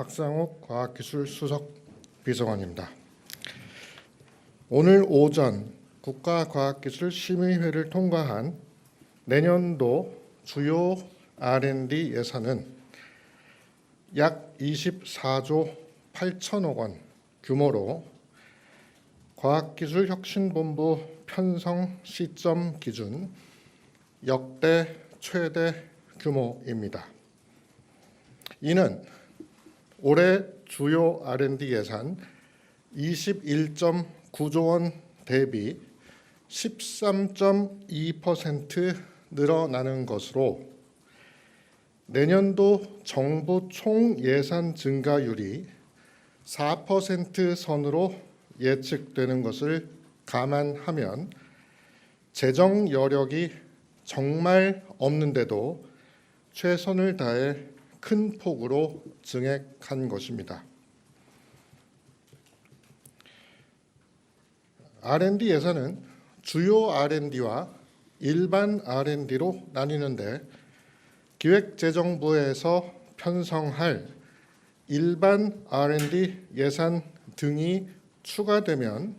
박상욱 과학기술 수석 비서관입니다. 오늘 오전 국가과학기술심의회를 통과한 내년도 주요 R&D 예산은 약 24조 8천억 원 규모로 과학기술혁신본부 편성 시점 기준 역대 최대 규모입니다. 이는 올해 주요 R&D 예산 21.9조 원 대비 13.2% 늘어나는 것으로 내년도 정부 총 예산 증가율이 4% 선으로 예측되는 것을 감안하면 재정 여력이 정말 없는데도 최선을 다해 큰 폭으로 증액한 것입니다. R&D 예산은 주요 R&D와 일반 R&D로 나뉘는데 기획재정부에서 편성할 일반 R&D 예산 등이 추가되면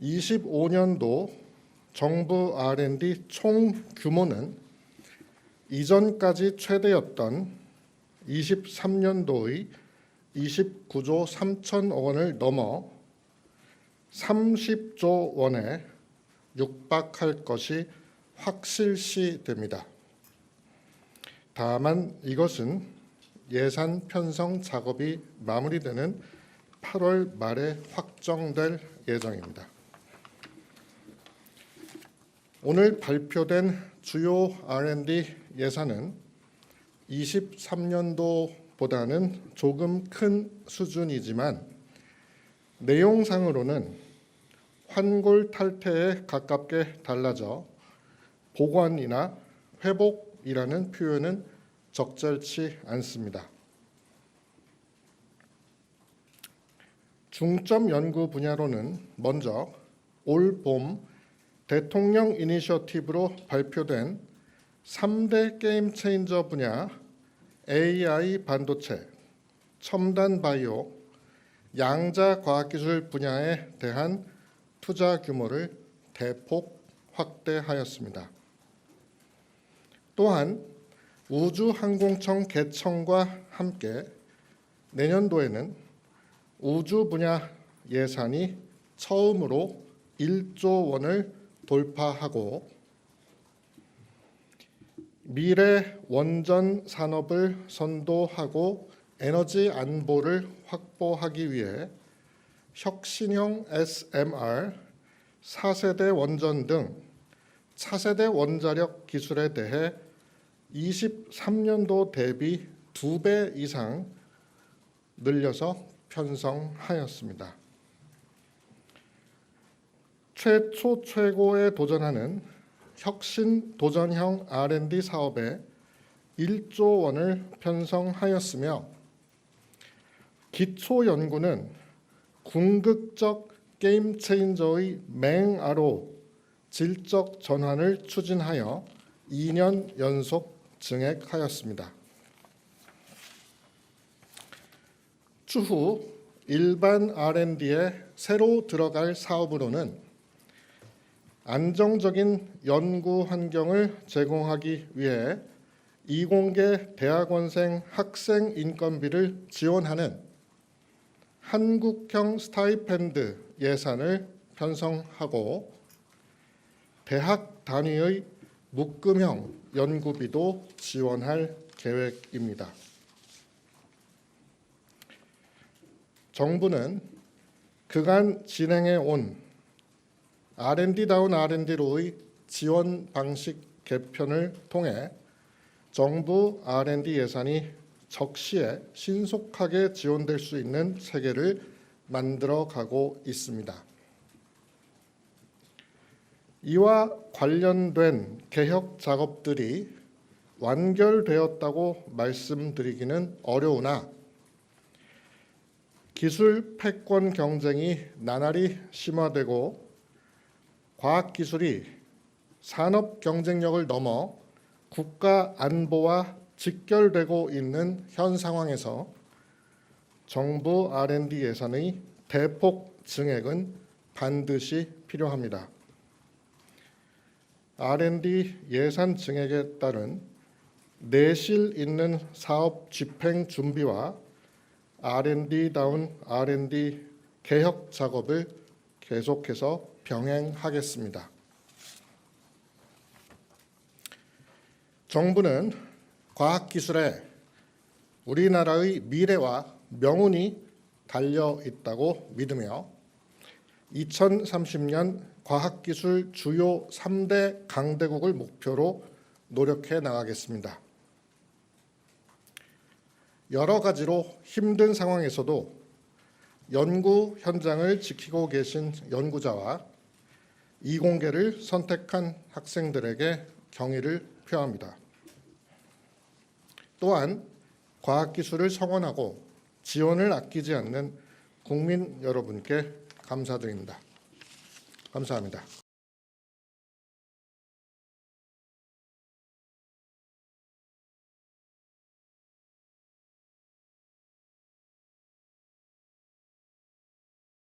25년도 정부 R&D 총 규모는 이전까지 최대였던 23년도의 29조 3천억 원을 넘어 30조 원에 육박할 것이 확실시 됩니다. 다만 이것은 예산 편성 작업이 마무리되는 8월 말에 확정될 예정입니다. 오늘 발표된 주요 R&D 예산은 23년도보다는 조금 큰 수준이지만 내용상으로는 환골 탈태에 가깝게 달라져 보관이나 회복이라는 표현은 적절치 않습니다. 중점 연구 분야로는 먼저 올 봄 대통령 이니셔티브로 발표된 3대 게임 체인저 분야 AI 반도체, 첨단 바이오, 양자 과학기술 분야에 대한 투자 규모를 대폭 확대하였습니다. 또한 우주항공청 개청과 함께 내년도에는 우주 분야 예산이 처음으로 1조 원을 돌파하고 미래 원전 산업을 선도하고 에너지 안보를 확보하기 위해 혁신형 SMR, 4세대 원전 등 차세대 원자력 기술에 대해 23년도 대비 2배 이상 늘려서 편성하였습니다. 최초 최고에 도전하는 혁신 도전형 R&D 사업에 1조 원을 편성하였으며 기초 연구는 궁극적 게임 체인저의 맹아로 질적 전환을 추진하여 2년 연속 증액하였습니다. 추후 일반 R&D에 새로 들어갈 사업으로는 안정적인 연구 환경을 제공하기 위해 이공계 대학원생 학생 인건비를 지원하는 한국형 스타이펜드 예산을 편성하고 대학 단위의 묶음형 연구비도 지원할 계획입니다. 정부는 그간 진행해 온 R&D다운 R&D로의 지원 방식 개편을 통해 정부 R&D 예산이 적시에 신속하게 지원될 수 있는 세계를 만들어 가고 있습니다. 이와 관련된 개혁 작업들이 완결되었다고 말씀드리기는 어려우나 기술 패권 경쟁이 나날이 심화되고 과학 기술이 산업 경쟁력을 넘어 국가 안보와 직결되고 있는 현 상황에서 정부 R&D 예산의 대폭 증액은 반드시 필요합니다. R&D 예산 증액에 따른 내실 있는 사업 집행 준비와 R&D다운 R&D 개혁 작업을 계속해서 병행하겠습니다. 정부는 과학기술에 우리나라의 미래와 명운이 달려 있다고 믿으며 2030년 과학기술 주요 3대 강대국을 목표로 노력해 나가겠습니다. 여러 가지로 힘든 상황에서도 연구 현장을 지키고 계신 연구자와 이공계를 선택한 학생들에게 경의를 표합니다. 또한 과학기술을 성원하고 지원을 아끼지 않는 국민 여러분께 감사드립니다. 감사합니다.